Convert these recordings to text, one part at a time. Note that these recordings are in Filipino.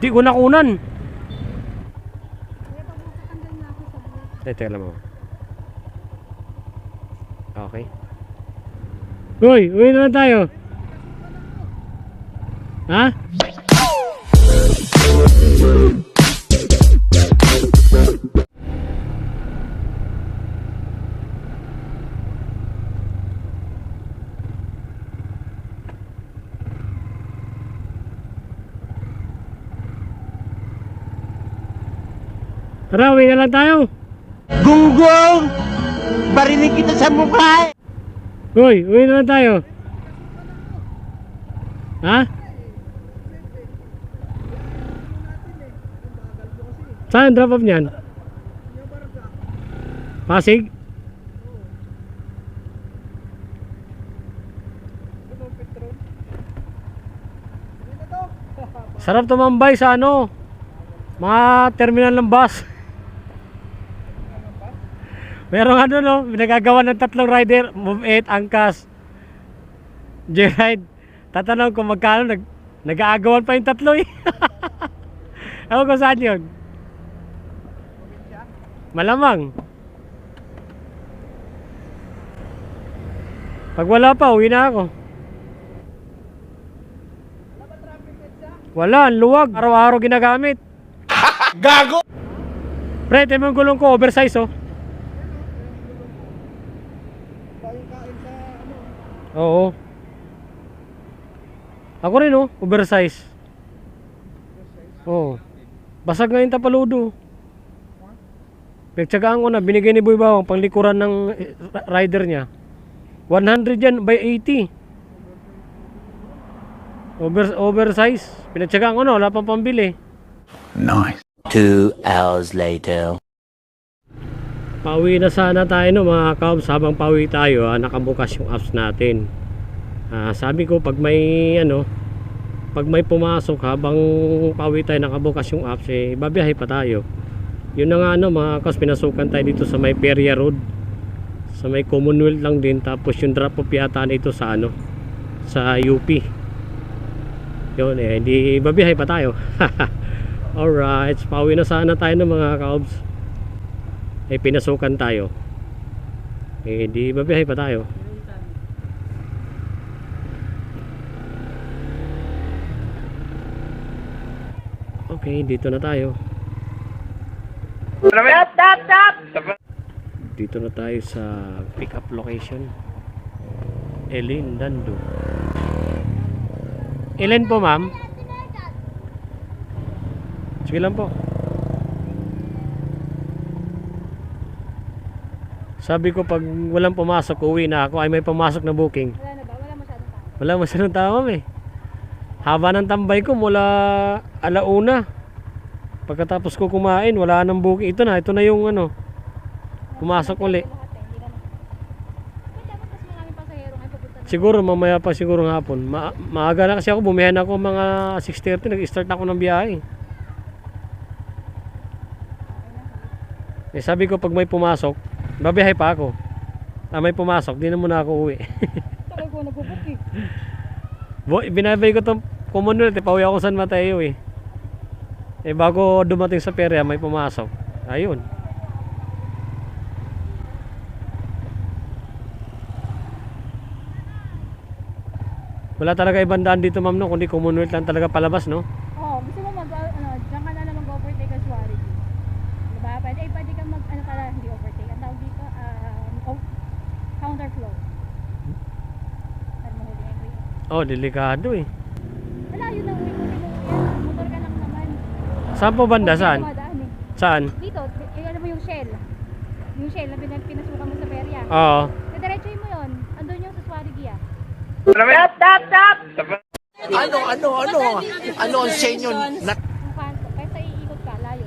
Di ko nakunan. Eh, teka lang mo. Okay. Uy, uwi na lang tayo. Ha? Tara, uwi na lang tayo. Gunggong! Barinig kita sa mukha! Uy, uwi na lang tayo. Ha? Saan ang drop off niyan? Pasig? Sarap tumambay sa ano? Mga terminal ng bus. Merong ano no, pinagagawa ng tatlong rider, Move 8, Angkas, J-Ride. Tatanong kung magkano, nag, nag-aagawan pa yung tatlo eh. Ewan ko saan yun. Malamang. Pag wala pa, uwi na ako. Wala, ang luwag. Araw-araw ginagamit. Gago! Pre, ito yung gulong ko, oversize oh. Oo. Ako rin oh, oversize. Oo. Basag nga yung tapaludo. Pagtsagaan ko na, binigay ni Boy Bawang panglikuran ng eh, rider niya. 100 yan by 80. Over, oversize. Pinagtsagaan ko na, wala pang pambili. Nice. Two hours later. Pauwi na sana tayo no mga kabs habang pauwi tayo ah, nakabukas yung apps natin. Ah, sabi ko pag may ano pag may pumasok habang pauwi tayo nakabukas yung apps eh babiyahe pa tayo. Yun na nga ano mga kabs pinasukan tayo dito sa may Peria Road. Sa may Commonwealth lang din tapos yung drop off yata nito sa ano sa UP yun eh di babiyahe pa tayo. Alright pauwi na sana tayo no mga kabs ay pinasukan tayo. Eh di babiyahe pa tayo. Okay dito na tayo. Tap, tap, tap! dito na tayo sa pick up location. Elin Dando. Elen po ma'am. Sige lang po sabi ko pag walang pumasok uwi na ako ay may pumasok na booking Wala na ba? Wala masyadong tao. wala masyadong tao ma'am eh haba ng tambay ko mula alauna pagkatapos ko kumain wala nang booking ito na ito na yung ano pumasok uli? Siguro mamaya pa siguro ng hapon. Ma maaga na kasi ako, bumiyahin ako mga 6.30, nag-start na ako ng biyahe. Eh sabi ko pag may pumasok, babiyahe pa ako. Ah, may pumasok, di na muna ako uwi. Tagal ko nagbubook eh. Binabay ko tong Commonwealth, eh, pauwi ako San Mateo eh. Eh bago dumating sa perya, may pumasok. Ayun. Wala talaga ibang daan dito ma'am no, kundi Commonwealth lang talaga palabas no. Oo, gusto mo mag, ano, diyan ka na lang mag-overtake as Suarez. Diba? Pwede, eh, pwede kang mag, ano pala, hindi overtake. Ang tawag dito, um, oh, counterflow. Ano mo huli yung Oh, delikado eh. Wala, yun ang uwi ko yan. Motor ka lang naman. Saan po banda? Saan? ka dumadaan eh. Saan? Dito, eh, alam mo yung shell. Yung shell na pinag pinasukan mo sa perya. Oo. Diretsuhin mo yun. Andun yung sa Suarez ah. Tap, tap, tap! Ano, ano, ano? Ano ang senyo? Na Yung kanto. Kaysa iikot ka, layo.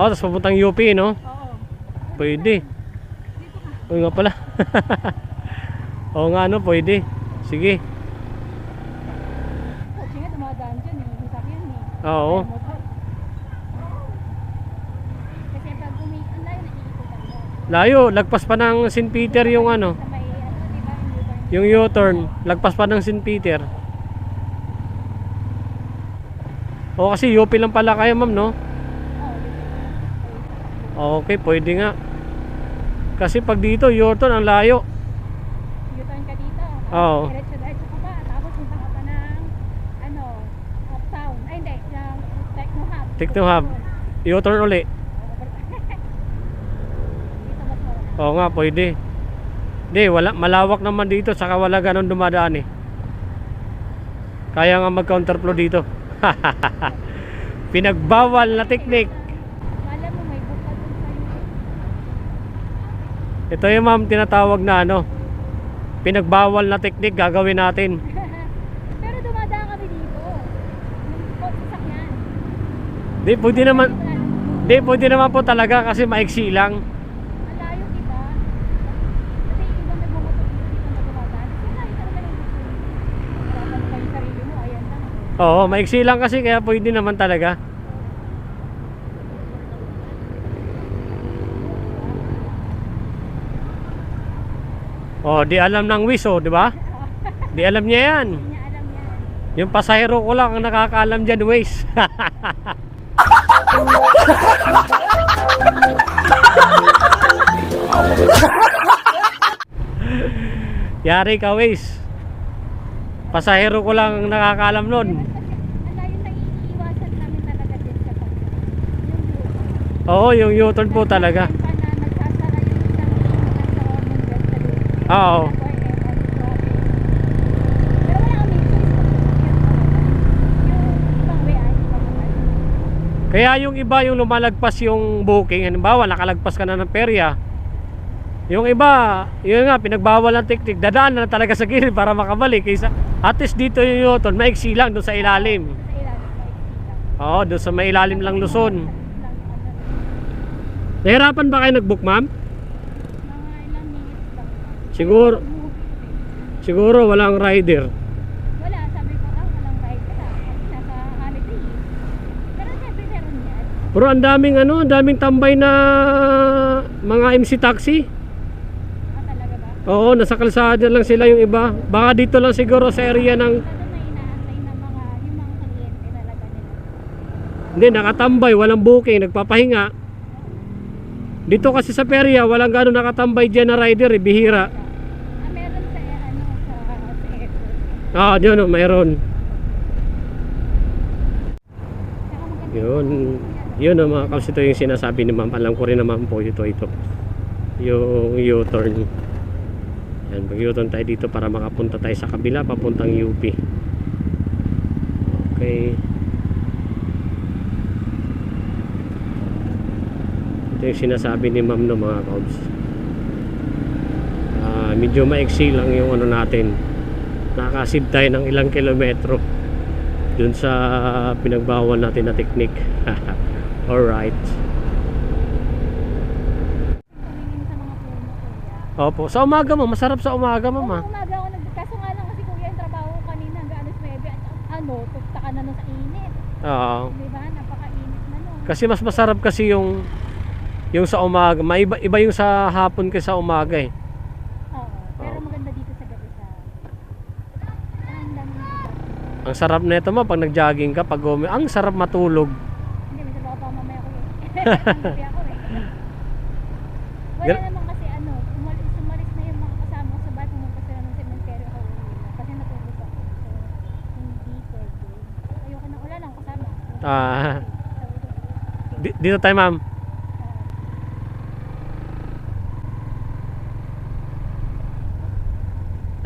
Oh, tapos papuntang UP no? Oo. Pwede. Oo nga pala. Oo nga no, pwede. Sige. Dumadaan dyan eh. Yung sakyan eh. Oo. Kaya motor. Kasi pag umi, ang layo na iikutan mo. Layo, lagpas pa ng St. Peter yung ano, Sa may, ano, di ba, yung U-turn. yung U-turn, lagpas pa ng St. Peter. O kasi UP lang pala kayo ma'am no? Oo, Okay, pwede nga. Kasi pag dito, Yorton, ang layo. U-turn ka dito. Oo. Diretso-diretso ka pa. Tapos punta ka pa ng, ano, uptown. Ay, hindi. Yung Hub. Techno Hub. U-turn uli. Oo nga, pwede. Hindi, wala, malawak naman dito, saka wala ganun dumadaan eh. Kaya nga mag-counterflow dito. Pinagbawal na teknik. Ito yung ma'am tinatawag na ano, pinagbawal na teknik gagawin natin. Pero dumadaan kami dito. Yung po- sasakyan. Di, pwede naman, di, pwede naman po talaga kasi maiksi lang. Ang layo kita. Kasi iba may bumoto dito, dito na dumadaan. Kasi layo talaga ng gusto. Yung sarili mo, ayan lang. Oo, maiksi lang kasi kaya pwede naman talaga. Oh, di alam ng wiso, di ba? Di alam niya yan. Hindi niya alam yan. Yung pasahero ko lang ang nakakaalam dyan, Waze. Yari ka, Waze. Pasahero ko lang ang nakakaalam nun. Oo, yung U-turn po talaga. Pa na nagsasara yung isang nagkaroon ng gas sa loob. Oo. Pero wala kami Yung ibang way ay ibang way. Kaya yung iba yung lumalagpas yung booking, halimbawa nakalagpas ka na ng perya. Yung iba, yun nga, pinagbawal ng teknik, dadaan na talaga sa gilid para makabalik. Kaysa, at least dito yung Newton, maiksi lang doon sa ilalim. Oo, doon sa may ilalim lang Luzon. Nahirapan ba kayo nag-book, ma'am? Siguro, siguro walang rider. Wala, sabi ko, ah, walang ride ka na. Kasi nasa holiday. Pero syempre meron Pero ang daming ano, ang daming tambay na mga MC taxi. Ah, talaga ba? Oo, nasa kalsada lang sila yung iba. Baka dito lang siguro sa area ng nila. Hindi, nakatambay, walang booking, nagpapahinga. Dito kasi sa perya, walang gano'ng nakatambay dyan na rider, eh, bihira. Ah, meron sa, ano, sa, sa airport. Ah, diyan, oh, mayroon. Yun, yun ang mga kasi ito yung sinasabi ni ma'am. Alam ko rin naman po ito, ito. Yung U-turn. Yan, mag U-turn tayo dito para makapunta tayo sa kabila, papuntang UP. Okay. Ito yung sinasabi ni ma'am no mga kabs. Ah, medyo maiksi lang yung ano natin. Nakasib tayo ng ilang kilometro dun sa pinagbawal natin na technique. Alright. Opo, sa umaga mo, masarap sa umaga Oo, mama. umaga ako nag... Kaso nga lang kasi kuya, yung trabaho ko kanina hanggang alas 9 at ano, tukta ka na nun sa init. Oo. Di ba? Napakainit na nun. Kasi mas masarap kasi yung yung sa umaga. Maiba iba yung sa hapon kaysa sa umaga eh. Oo. Pero Oo. maganda dito sa gabi sa... Ang dami ng iba. Ang sarap nito ma pag nag-jogging ka, pag umi, ang sarap matulog. Hindi, minsan baka pa mamaya ko eh. Ang gabi ako eh. Wala Gan- naman kasi ano, umalis, umalis na yung mga kasama ko sa bahay, pumunta sila ng cemetery ako uwi. Kasi natulog ako. So, hindi pwede. Ayoko na, wala lang kasama. Ah, di- dito tayo ma'am.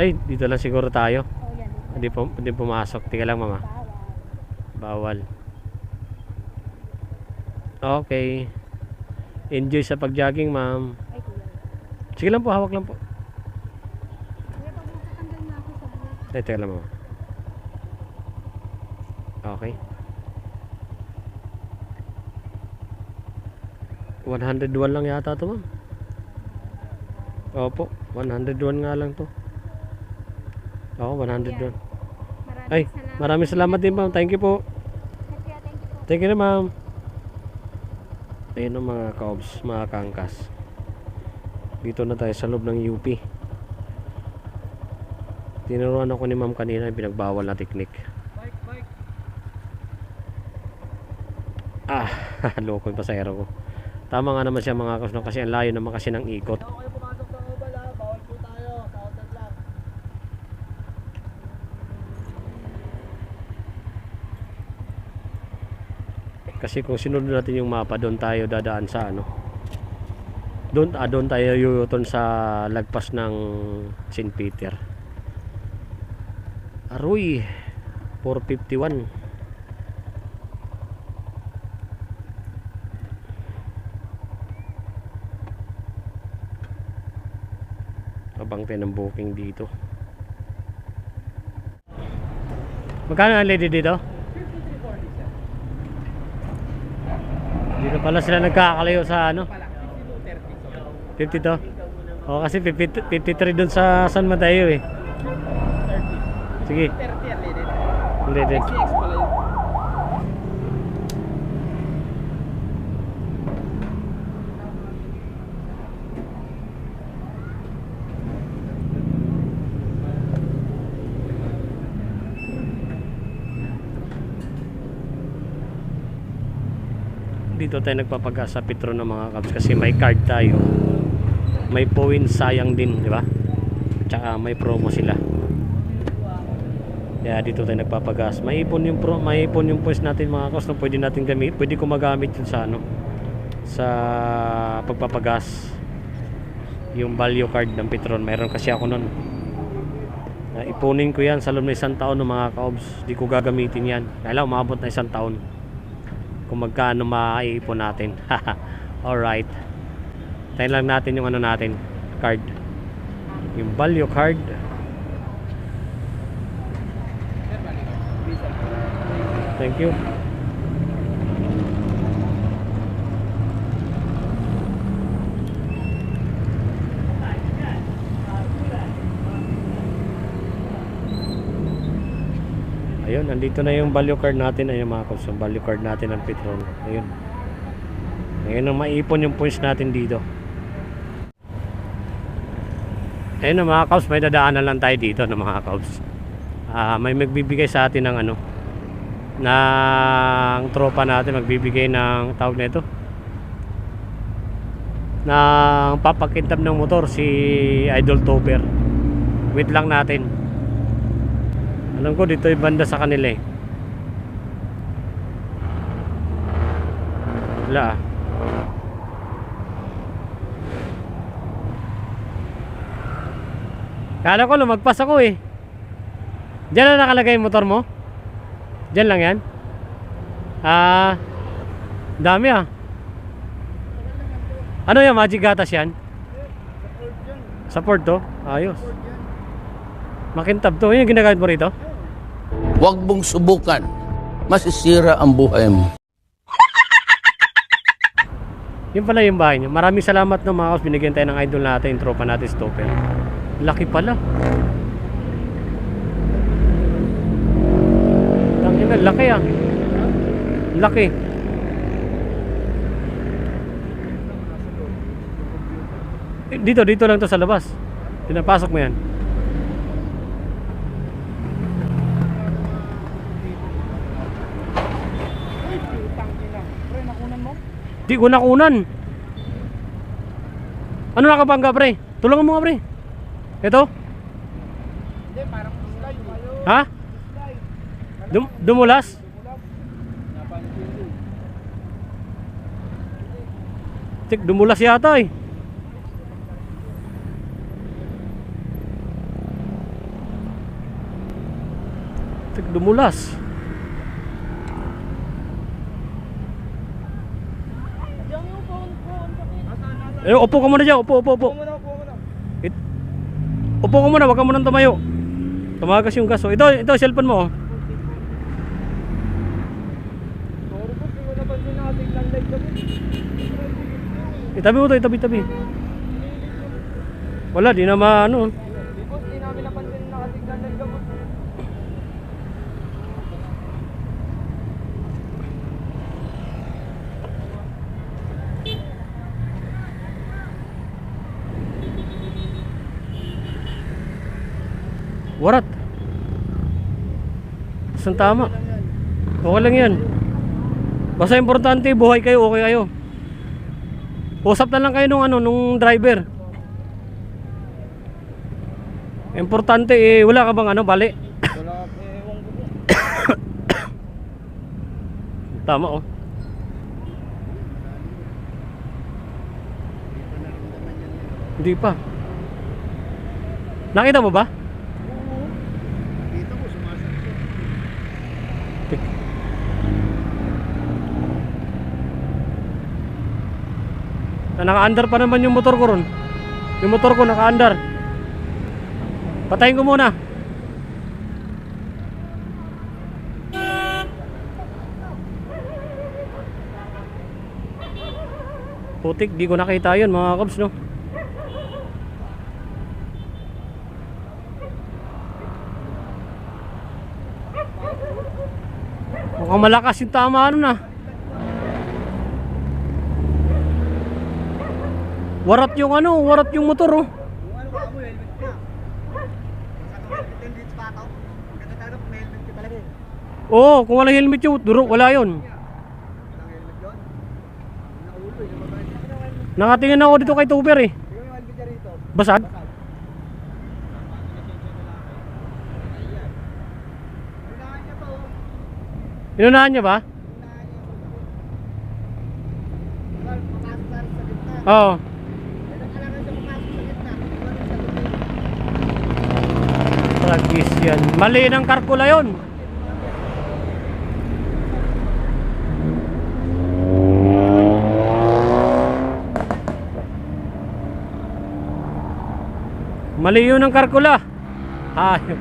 Ay, dito lang siguro tayo. Oh, yan. Hindi po, hindi pumasok. Tika lang mama. Bawal. Bawal. Okay. Enjoy sa pag-jogging, ma'am. Sige lang po, hawak lang po. Ay, teka lang, ma'am. Okay. 101 lang yata to, ma'am. Opo, 101 nga lang to. Oo, 101. Maraming Ay, maraming salamat din, ma'am. Thank you po. Thank you po. Thank you na, ma'am. Ayun ang mga kaobs, mga kangkas. Dito na tayo sa loob ng UP. Tinuruan ako ni ma'am kanina yung pinagbawal na teknik. Ah, loko yung pasahero ko. Tama nga naman siya mga kaos no, kasi ang layo naman kasi ng ikot. Ayaw kayo pumasok sa Oval ha. Bawal po tayo. Counter lang. Kasi kung sinunod natin yung mapa, doon tayo dadaan sa ano. Doon, ah, doon tayo yuyuton sa lagpas ng St. Peter. Aroy, 451. Abang ng booking dito. Magkano ang lady dito? Dito pala sila nagkakalayo sa ano? 52? Oo kasi 50 53 doon sa San Mateo eh. Sige. 30 yan, lady. Hindi din. Dito tayo nagpapagas sa Petro ng mga cabs kasi may card tayo. May points sayang din, di ba? Tsaka may promo sila. Kaya dito tayo nagpapagas. May ipon yung pro, may ipon yung points natin mga cabs na pwede natin gamit. Pwede ko magamit yun sa ano sa pagpapagas. Yung value card ng Petron. Mayroon kasi ako nun. Na ipunin ko yan sa loob ng isang taon ng mga kaobs. Di ko gagamitin yan. Kailangan umabot na isang taon kung magkano maiipon natin. Alright. Tayo lang natin yung ano natin, card. Yung value card. Thank you. Ayun, nandito na yung value card natin. Ayun mga kaps, yung value card natin ng Petron. Ayun. Ayun ang maipon yung points natin dito. Ayun na mga kaps, may dadaanan lang tayo dito na mga kaps. Ah, may magbibigay sa atin ng ano ng tropa natin magbibigay ng tawag na ito ng papakintab ng motor si Idol Tober wait lang natin alam ko dito yung banda sa kanila eh. Wala ah. Kala ko lumagpas ako eh. Diyan na nakalagay yung motor mo? Diyan lang yan? Ah, dami ah. Ano yan? Magic gatas yan? Support to? Ayos. Makintab to. Yun yung ginagamit mo rito? Huwag mong subukan. Masisira ang buhay mo. Yun pala yung bahay niyo. Maraming salamat no mga kaos. Binigyan tayo ng idol natin, yung tropa natin, Stopper. Laki pala. Tangina, laki ah. Laki. Eh, Dito, dito lang to sa labas. Pinapasok mo yan. Pre, nakunan mo? Di ko nakunan. Ano nakabangga pre? Tulungan mo nga pre. Ito? Hindi, parang slide. Ha? Dum dumulas? Tik, dumulas yata eh. Tik, dumulas. Diyan yung phone ko, ang sakit. Eh, upo ka muna dyan. Upo, upo, upo. Muna, upo muna. It, upo ka muna, wag ka muna tumayo. Tumagas yung gas. oh. Ito, ito, cellphone mo. oh. Itabi mo to, itabi, itabi. Wala, di na maano. Warat. Saan tama? Okay lang yan. Basta importante, buhay kayo, okay kayo. Usap na lang kayo nung ano, nung driver. Importante eh, wala ka bang ano, bali? Wala. Tama oh. Hindi pa. Nakita mo ba? Dito ko, sumasagot. Na naka-under pa naman yung motor ko ron. Yung motor ko naka-under. Patayin ko muna. Putik, di ko nakita yun mga kabs no. Mukhang malakas yung tama ano na. Warat yung ano, warat yung motor oh. Niya. Basta kung may helmet. Oo, yung duro, wala. Walang yun. Nakatingin ako dito kay Tuber eh. Basag? Oh. Inunahan niya ba? Oo. Kailangan siya papasok sa gitna. Iwan siya doon. Tragis yan. Mali ng karkula yon. Mali yun ng karkula. Ayop.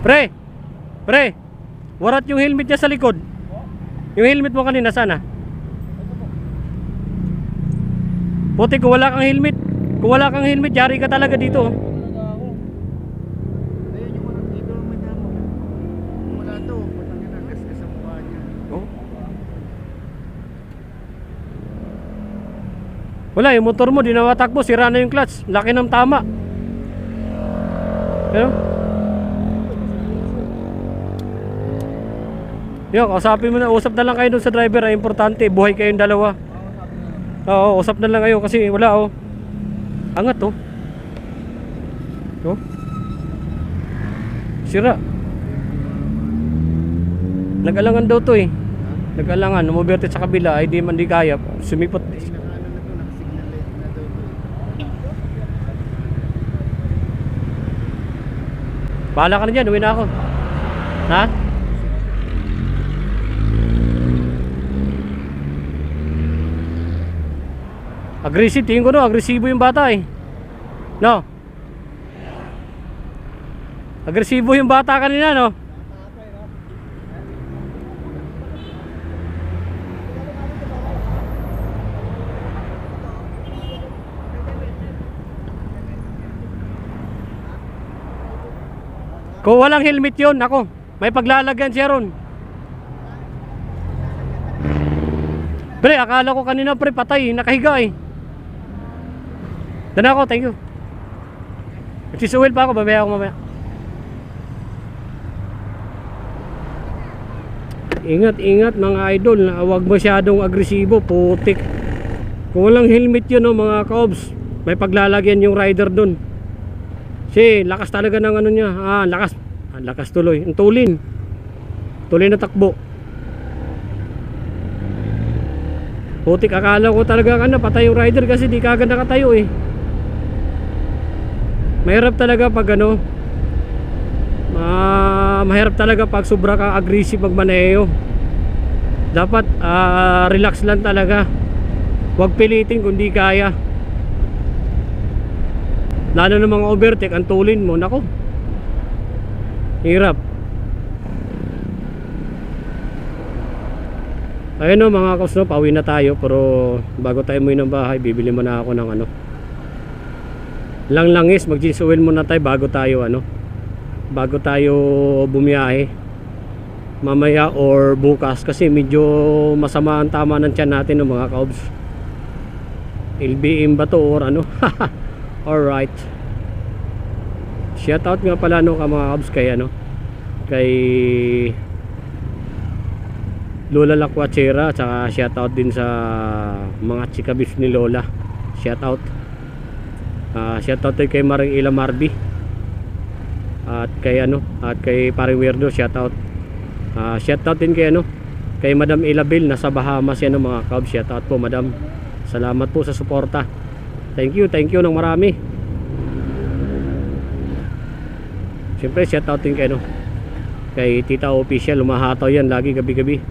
Pre! Pre! Warat yung helmet niya sa likod. Yung helmet mo kanina sana. Puti kung wala kang helmet. Kung wala kang helmet, yari ka talaga dito. Oh. Wala, yung motor mo, di na matakbo, sira na yung clutch. Laki ng tama. Pero, Yo, kausapin mo na, usap na lang kayo dun sa driver, ay importante, buhay kayong dalawa. Oo, usap na lang kayo kasi wala oh. Angat oh. Oh. Sira. Nag-alangan daw to eh. Nag-alangan, umuberte sa kabila, ay di man di kaya. Sumipot. Bahala ka na dyan, uwi na ako. Ha? Aggressive, tingin ko no, agresibo yung bata eh. No? Agresibo yung bata kanina, no? Kung walang helmet yon ako, may paglalagyan siya ron. Pre, akala ko kanina pre, patay, nakahiga eh. Doon ako, thank you. Nagsisuwil pa ako, babaya ako mamaya. Ingat, ingat mga idol, huwag masyadong agresibo, putik. Kung walang helmet yun, no, mga kaobs, may paglalagyan yung rider doon. Kasi lakas talaga ng ano niya. Ah, lakas. Ah, lakas tuloy. Ang tulin. Tuloy na takbo. Putik akala ko talaga ano, patay yung rider kasi di kagad nakatayo eh. Mahirap talaga pag ano, ah, mahirap talaga pag sobra kang aggressive magmaneho. Dapat ah, relax lang talaga. Huwag pilitin kung di kaya. Lalo na mga overtake, ang tulin mo, nako. Hirap. Ayun o mga kaus, no, pauwi na tayo pero bago tayo umuwi ng bahay, bibili muna ako ng ano. Lang langis, mag-jeans muna tayo bago tayo ano. Bago tayo bumiyahe. Mamaya or bukas kasi medyo masama ang tama ng tiyan natin ng mga kaubs. LBM ba to or ano? Alright. Shoutout nga pala no ka mga kabs kay ano kay Lola Lakwachera tsaka shoutout din sa mga chikabis ni Lola. Shoutout. Ah, shoutout kay Maring Ila Marby. At kay ano, at kay Paring Weirdo shoutout. Ah, shoutout din kay ano, kay Madam Ilabil nasa Bahamas yan mga kabs. Shoutout po Madam. Salamat po sa suporta. Thank you, thank you ng marami. Siyempre, shoutout din kay, no, kay Tita Official. Umahataw yan lagi gabi-gabi.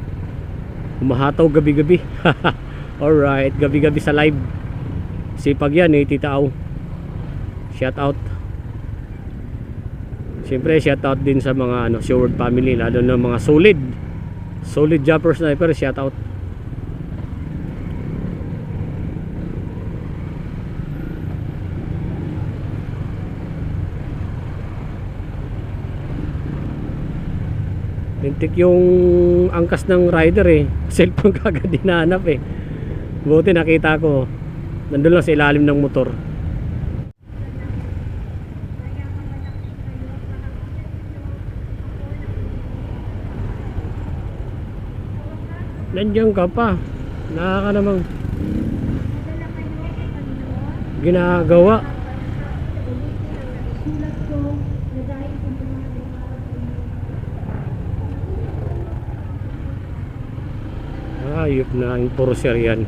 Umahataw gabi-gabi. Alright, gabi-gabi sa live. Sipag yan eh, Tita Au. Shoutout. Siyempre, shoutout din sa mga ano, Sherwood family, lalo na mga solid. Solid jumper sniper, shoutout. Lintik yung angkas ng rider eh. Cellphone kagad dinanap eh. Buti nakita ko. Nandun lang sa ilalim ng motor. Nandiyan ka pa. Nakaka namang ginagawa. Ayop na yung puro yan.